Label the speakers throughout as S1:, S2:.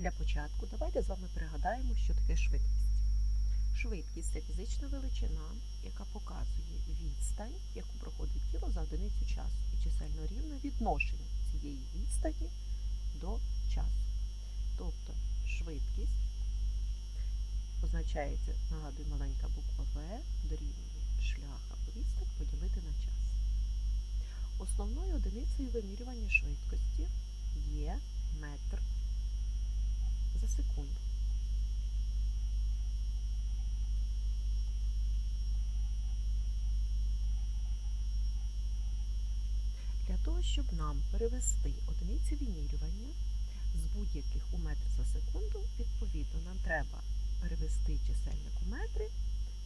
S1: Для початку давайте з вами пригадаємо, що таке швидкість. Швидкість це фізична величина, яка показує відстань, яку проходить тіло за одиницю часу, і чисельно рівне відношення цієї відстані до часу. Тобто швидкість позначається, нагадую, маленька буква В дорівнює шлях або відстань поділити на час. Основною одиницею вимірювання швидкості є метр секунду. Для того, щоб нам перевести одиниці вимірювання з будь-яких у метр за секунду, відповідно, нам треба перевести чисельник у метри,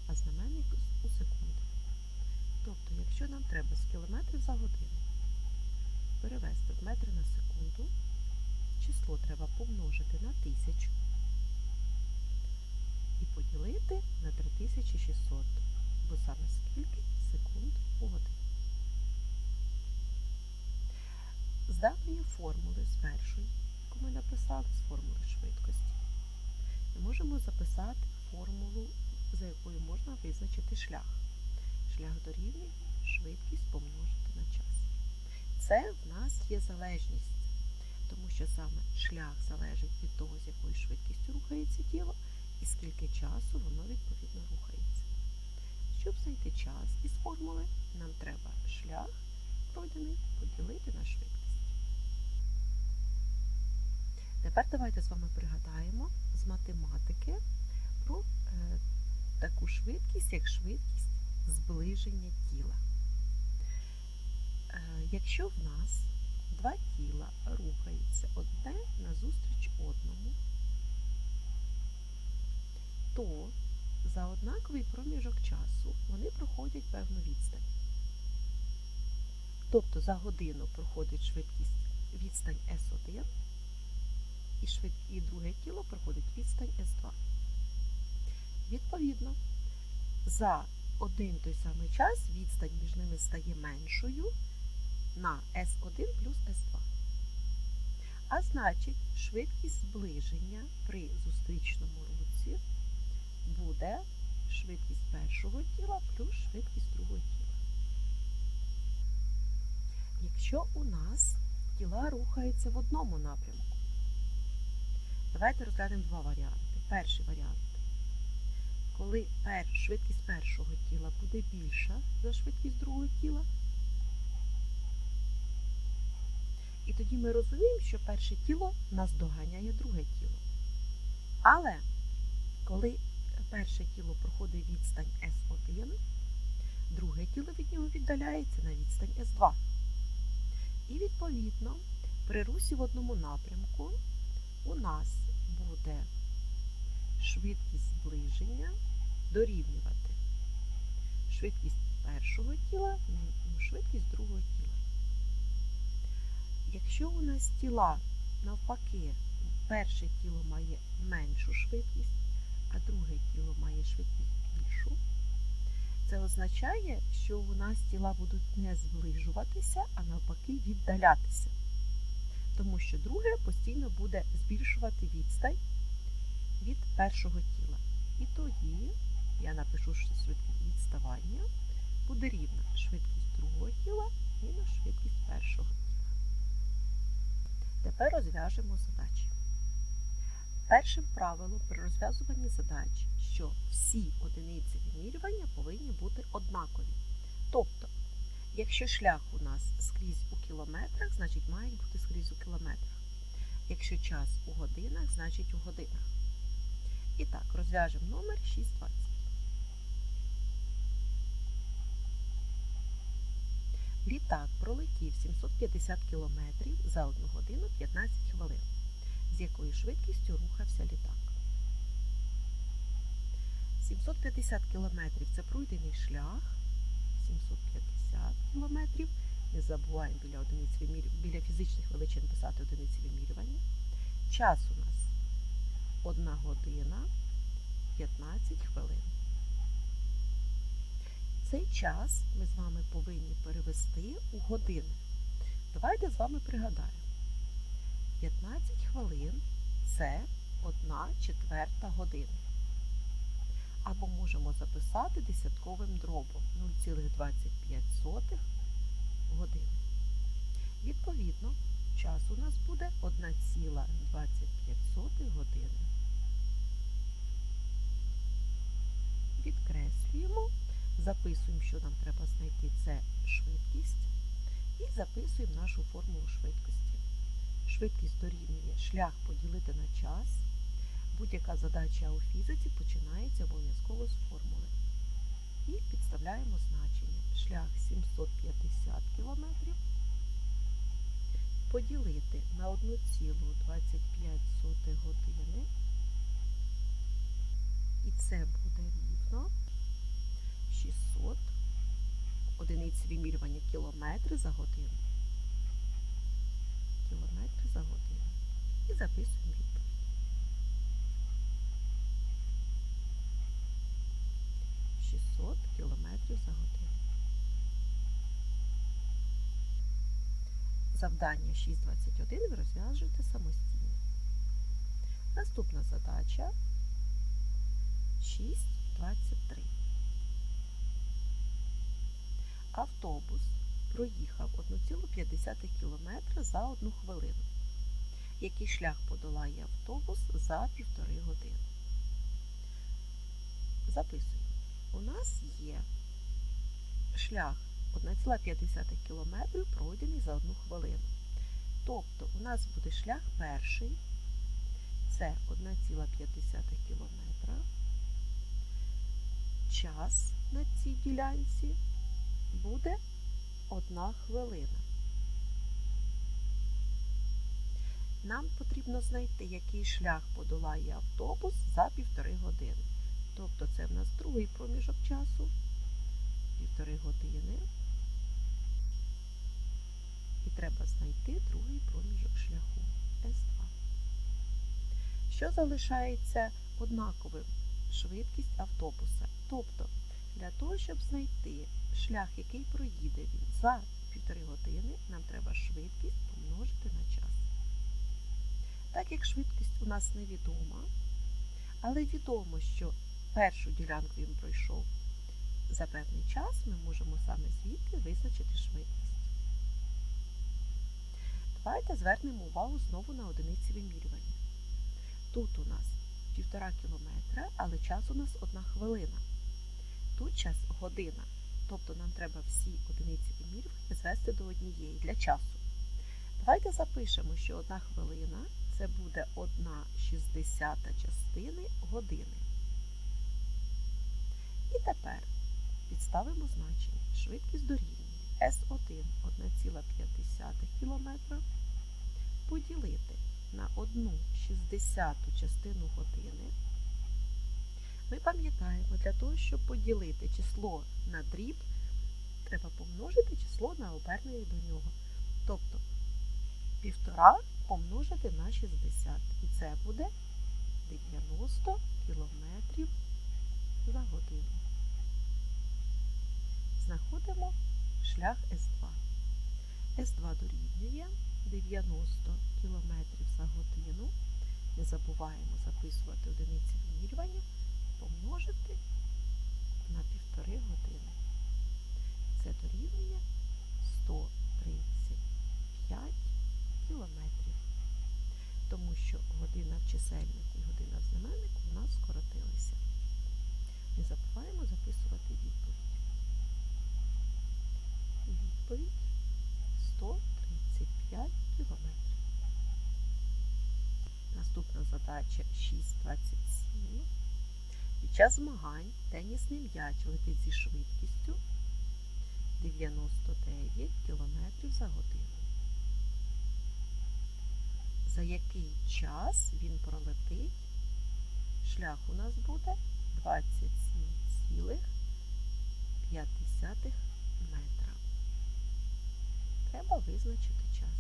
S1: а знаменник у секунди. Тобто, якщо нам треба з кілометрів за годину перевести в метри на секунду, число треба помножити на 1000 і поділити на 3600, бо саме скільки секунд у годині. З давньої формули, з першої, яку ми написали, з формули швидкості, ми можемо записати формулу, за якою можна визначити шлях. Шлях дорівнює швидкість помножити на час. Це в нас є залежність, тому що саме шлях залежить від того, з якою швидкістю рухається тіло, і скільки часу воно відповідно рухається. Щоб знайти час із формули, нам треба шлях пройдений поділити на швидкість. Тепер давайте з вами пригадаємо з математики про е, таку швидкість, як швидкість зближення тіла. Е, якщо в нас два тіла рухаються одне назустріч одному, то за однаковий проміжок часу вони проходять певну відстань. Тобто за годину проходить швидкість відстань S1, і, швид... і друге тіло проходить відстань S2. Відповідно, за один той самий час відстань між ними стає меншою на S1 плюс S2. А значить, швидкість зближення при зустрічному русі буде швидкість першого тіла плюс швидкість другого тіла. Якщо у нас тіла рухаються в одному напрямку, давайте розглянемо два варіанти. Перший варіант. Коли швидкість першого тіла буде більша за швидкість другого тіла, і тоді ми розуміємо, що перше тіло наздоганяє друге тіло. Але коли перше тіло проходить відстань S1, друге тіло від нього віддаляється на відстань S2. І відповідно при русі в одному напрямку у нас буде швидкість зближення дорівнювати швидкість першого тіла швидкість другого тіла. Якщо у нас тіла навпаки, перше тіло має меншу швидкість, а друге тіло має швидкість більшу, це означає, що у нас тіла будуть не зближуватися, а навпаки віддалятися. Тому що друге постійно буде збільшувати відстань від першого тіла. І тоді я напишу, що швидкість відставання буде рівна швидкість другого тіла мінус швидкість першого. Тепер розв'яжемо задачі. Першим правилом при розв'язуванні задач, що всі одиниці вимірювання повинні бути однакові. Тобто, якщо шлях у нас скрізь у кілометрах, значить мають бути скрізь у кілометрах. Якщо час у годинах, значить у годинах. І так, розв'яжемо номер 620. Літак пролетів 750 км за 1 годину 15 хвилин. З якою швидкістю рухався літак. 750 км це пройдений шлях. 750 км. Не забуваємо біля одиниць вимірю... біля фізичних величин писати одиниці вимірювання. Час у нас 1 година 15 хвилин. Цей час ми з вами повинні перевести у години. Давайте з вами пригадаємо. 15 хвилин це 1 четверта години. Або можемо записати десятковим дробом 0,25 години. Відповідно, час у нас буде 1,25 години. Записуємо, що нам треба знайти це швидкість, і записуємо нашу формулу швидкості. Швидкість дорівнює шлях поділити на час. Будь-яка задача у фізиці починається обов'язково з формули. І підставляємо значення. Шлях 750 км поділити на 1,25 години. І це буде рівно 600 одиниць вимірювання кілометри за годину. Кілометри за годину. І записуємо відповідь. Кілометрів за годину. Завдання 6.21 ви розв'яжете самостійно. Наступна задача 6.23. Автобус проїхав 1,5 км за 1 хвилину. Який шлях подолає автобус за півтори години? Записуємо. У нас є шлях 1,5 км пройдений за 1 хвилину. Тобто у нас буде шлях перший, це 1,5 км. Час на цій ділянці буде 1 хвилина. Нам потрібно знайти, який шлях подолає автобус за півтори години. Тобто це в нас другий проміжок часу, півтори години. І треба знайти другий проміжок шляху С2. Що залишається однаковим? Швидкість автобуса. Тобто, для того, щоб знайти шлях, який проїде він за півтори години, нам треба швидкість помножити на час. Так як швидкість у нас невідома, але відомо, що першу ділянку він пройшов за певний час, ми можемо саме звідти визначити швидкість. Давайте звернемо увагу знову на одиниці вимірювання. Тут у нас півтора кілометра, але час у нас одна хвилина. Тут час година. Тобто нам треба всі одиниці вимірювання звести до однієї для часу. Давайте запишемо, що одна хвилина це буде 1 шістдесята частини години. І тепер підставимо значення. Швидкість дорівнює S1 1,5 км поділити на 1 шістдесяту частину години. Ми пам'ятаємо, для того, щоб поділити число на дріб, треба помножити число на обернення до нього. Тобто півтора помножити на 60. І це буде 90 км за годину. Знаходимо шлях С2. С2 дорівнює 90 км за годину. Не забуваємо записувати одиниці вимірювання, помножити на півтори години. Це дорівнює 135 кілометрів. Що година в чисельнику і година в знаменнику у нас скоротилися. Не забуваємо записувати відповідь. Відповідь 135 кілометрів. Наступна задача 6.27. Під час змагань тенісний м'яч летить зі швидкістю 99 км за годину. За який час він пролетить? Шлях у нас буде 27,5 метра. Треба визначити час.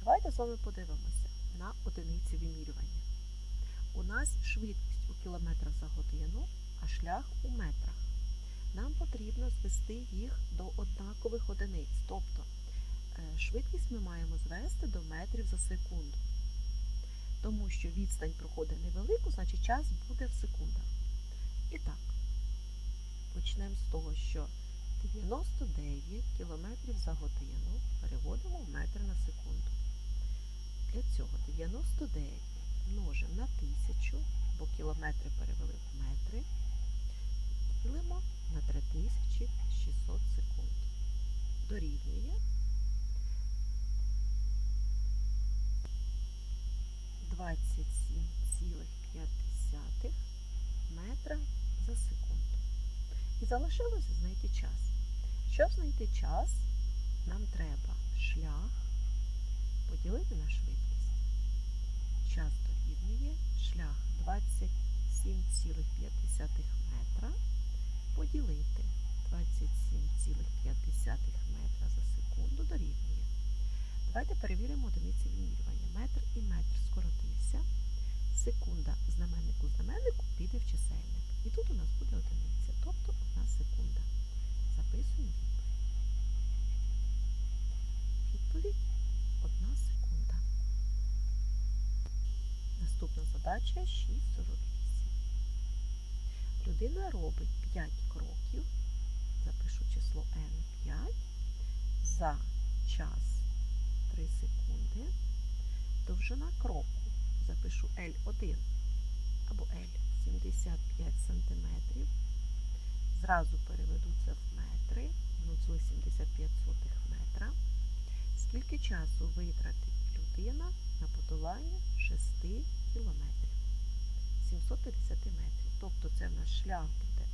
S1: Давайте з вами подивимося на одиниці вимірювання. У нас швидкість у кілометрах за годину, а шлях у метрах. Нам потрібно звести їх до однакових одиниць. Тобто швидкість ми маємо звести до метрів за секунду. Тому що відстань проходить невелику, значить час буде в секундах. І так, почнемо з того, що 99 км за годину переводимо в метр на секунду. Для цього 99 множимо на 1000, бо кілометри перевели в метри, ділимо на 3600 секунд. Дорівнює 27,5 метра за секунду. І залишилося знайти час. Щоб знайти час, нам треба шлях поділити на швидкість. Час дорівнює шлях 27,5 метра поділити 27,5 метра за секунду дорівнює. Давайте перевіримо одиниці вимірювання. Метр і метр скоротився. Секунда знаменнику знаменнику піде в чисельник. І тут у нас буде одиниця, тобто одна секунда. Записуємо відповідь. Відповідь одна секунда. Наступна задача 6,48. Людина робить 5 кроків, запишу число n5, за час 3 секунди. Довжина кроку запишу L1 або L 75 см. Зразу переведу це в метри, 0,75 метра. Скільки часу витратить людина на подолання 6 кілометрів? 750 метрів. Тобто це в нас шлях буде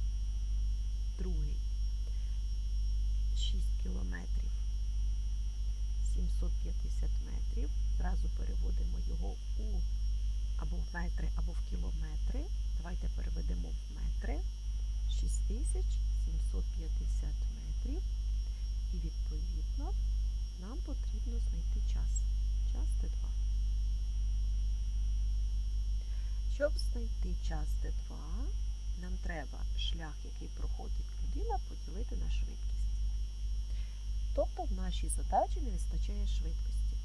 S1: другий 6 кілометрів 750 метрів. Зразу переводимо його у або в метри, або в кілометри. Давайте переведемо в метри 6750 метрів. І відповідно нам потрібно знайти час. Час Т2. Щоб знайти час Т2, нам треба шлях, який проходить людина, поділити на швидкість. Тобто в нашій задачі не вистачає швидкості.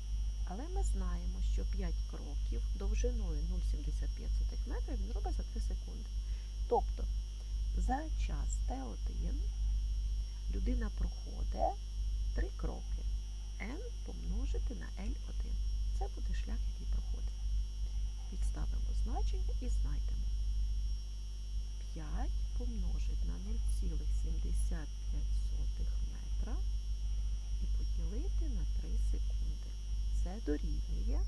S1: Але ми знаємо, що 5 кроків довжиною 0,75 метрів він робить за 3 секунди. Тобто за час Т1 людина проходить 3 кроки. N помножити на L1. Це буде шлях, який проходить. Підставимо значення і знайдемо. 5 помножити на 0,75 метра і на 3 секунди. Це дорівнює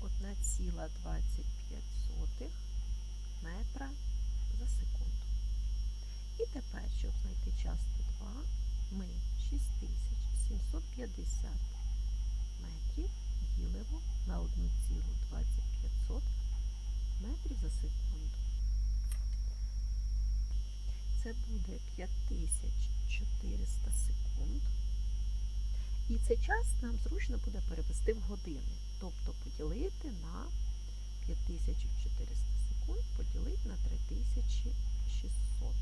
S1: 1,25 метра за секунду. І тепер, щоб знайти час Т2, ми 6750 метрів ділимо на 1,25 метрів за секунду. Це буде 5400 секунд. І цей час нам зручно буде перевести в години. Тобто поділити на 5400 секунд, поділити на 3600.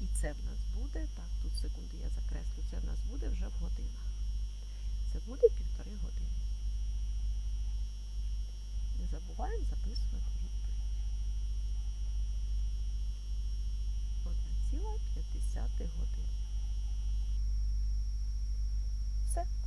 S1: І це в нас буде, так, тут секунди я закреслю, це в нас буде вже в годинах. Це буде півтори години. Не забуваємо записувати години. Все.